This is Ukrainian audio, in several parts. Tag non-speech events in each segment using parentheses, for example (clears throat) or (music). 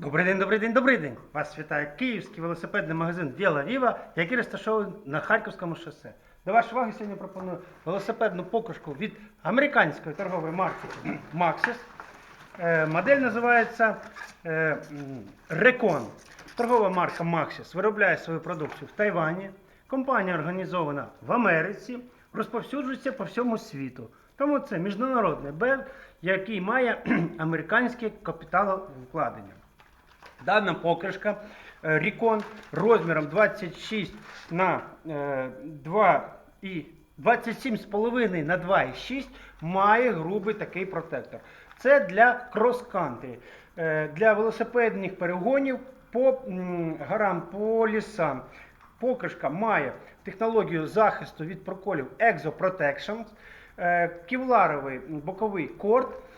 Добрий день, добрий день, добрий день. Вас вітає київський велосипедний магазин Віла Віва, який розташований на Харківському шосе. До вашої уваги сьогодні пропоную велосипедну покришку від американської торгової марки Maxis. Е, Модель називається е, Recon. Торгова марка Maxis виробляє свою продукцію в Тайвані. Компанія організована в Америці, розповсюджується по всьому світу. Тому це міжнародний бренд, який має (clears throat) американське капіталовкладення. Дана покришка е, Recon розміром 26 на е, 2 і 27,5 на 2,6 має грубий такий протектор. Це для крос-кантрі, е, для велосипедних перегонів по горам, по лісам. Покришка має технологію захисту від проколів Exo Protection, е, кевларовий боковий корд е,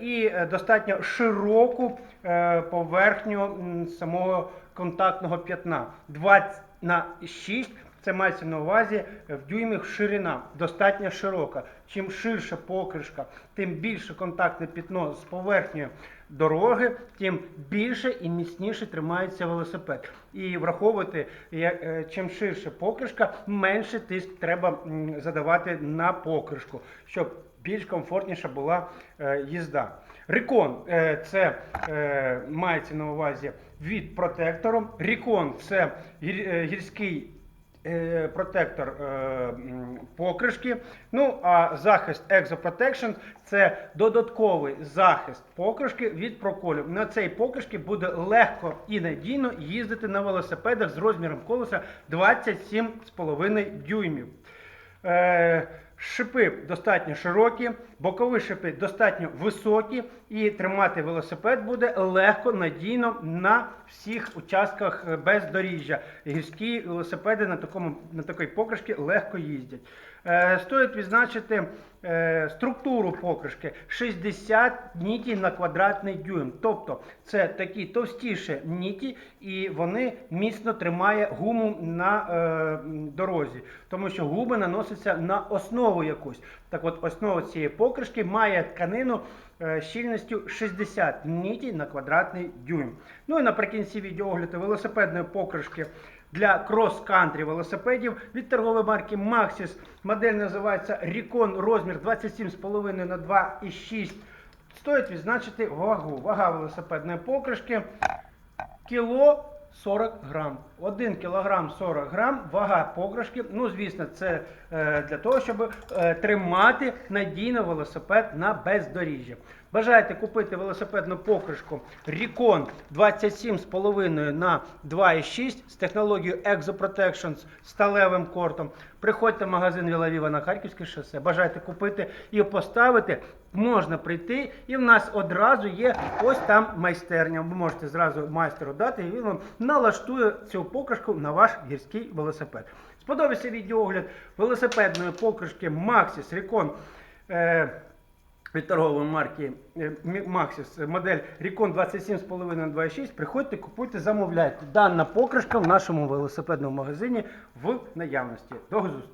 і е, достатньо широку е, поверхню самого контактного п'ятна. 20 на 6 це мається на увазі е, в дюймах ширина, достатньо широка. Чим ширша покришка, тим більше контактне пітно з поверхнею дороги, тим більше і міцніше тримається велосипед. І враховувати, е, чим ширше покришка, менше тиск треба задавати на покришку, щоб більш комфортніша була е, їзда. Рекон е, це мається на увазі від протектору. Рекон це гір- гірський протектор е, покришки. Ну а захист Exo Protection це додатковий захист покришки від проколів. На цій покришці буде легко і надійно їздити на велосипедах з розміром колеса 27,5 дюймів. Шипи достатньо широкі, бокові шипи достатньо високі, і тримати велосипед буде легко, надійно на всіх участках е, бездоріжжя. Гірські велосипеди на, такому, на такій покришці легко їздять. Е, Стоїть відзначити е, структуру покришки 60 ніті на квадратний дюйм. Тобто це такі товстіші ніті, і вони міцно тримає гуму на е, дорозі, тому що губи наносяться на основу якусь. Так от основа цієї покришки має тканину е, щільністю 60 ніті на квадратний дюйм. Ну і наприкінці відеогляду велосипедної покришки для крос-кантрі велосипедів від торгової марки Maxis. Модель називається Recon розмір 27,5 на 2,6. Стоїть відзначити вагу. Вага велосипедної покришки кіло 40 грам. 1 кілограм 40 грам вага пограшки. Ну, звісно, це е, для того, щоб е, тримати надійно велосипед на бездоріжжя. Бажаєте купити велосипедну покришку Recon 27,5 на 2,6 з технологією Exoprotection з сталевим кортом. Приходьте в магазин Вілавіва на Харківське шосе. Бажаєте купити і поставити. Можна прийти, і в нас одразу є ось там майстерня. Ви можете зразу майстеру дати, і він вам налаштує цю покришку на ваш гірський велосипед. Сподобався відеоогляд велосипедної покришки Maxis Recon. Від торгової марки Максіс, е, модель Recon 27,5 на 2,6. Приходьте, купуйте, замовляйте. Дана покришка в нашому велосипедному магазині в наявності. До зустрічі!